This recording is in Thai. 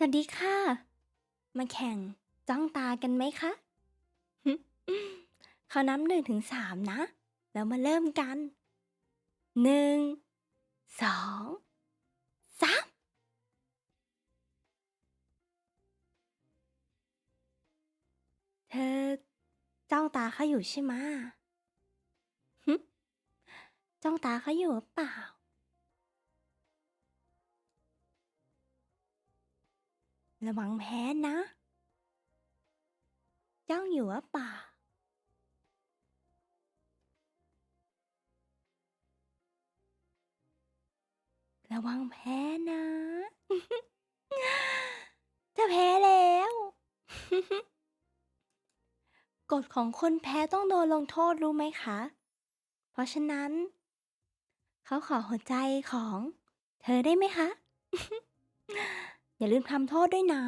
สวัสดีค่ะ มาแข่งจ้องตากันไหมคะเขานับหนึ่งถึงสามนะ แล้วมาเริ่มกัน หนึ่ง สองสามเธอจ้องตาเขาอยู่ใช่ไหมจ้องตาเขาอยู่หรือเปล่า ระวังแพ้นะจ้องอยู่หรือเปล่า ระวังแพ้นะ จะแพ้แล้ว กฎของคนแพ้ต้องโดนลงโทษรู้ไหมคะ เพราะฉะนั้น เขาขอหัวใจของ เธอได้ไหมคะ อย่าลืมทำโทษด้วยนะ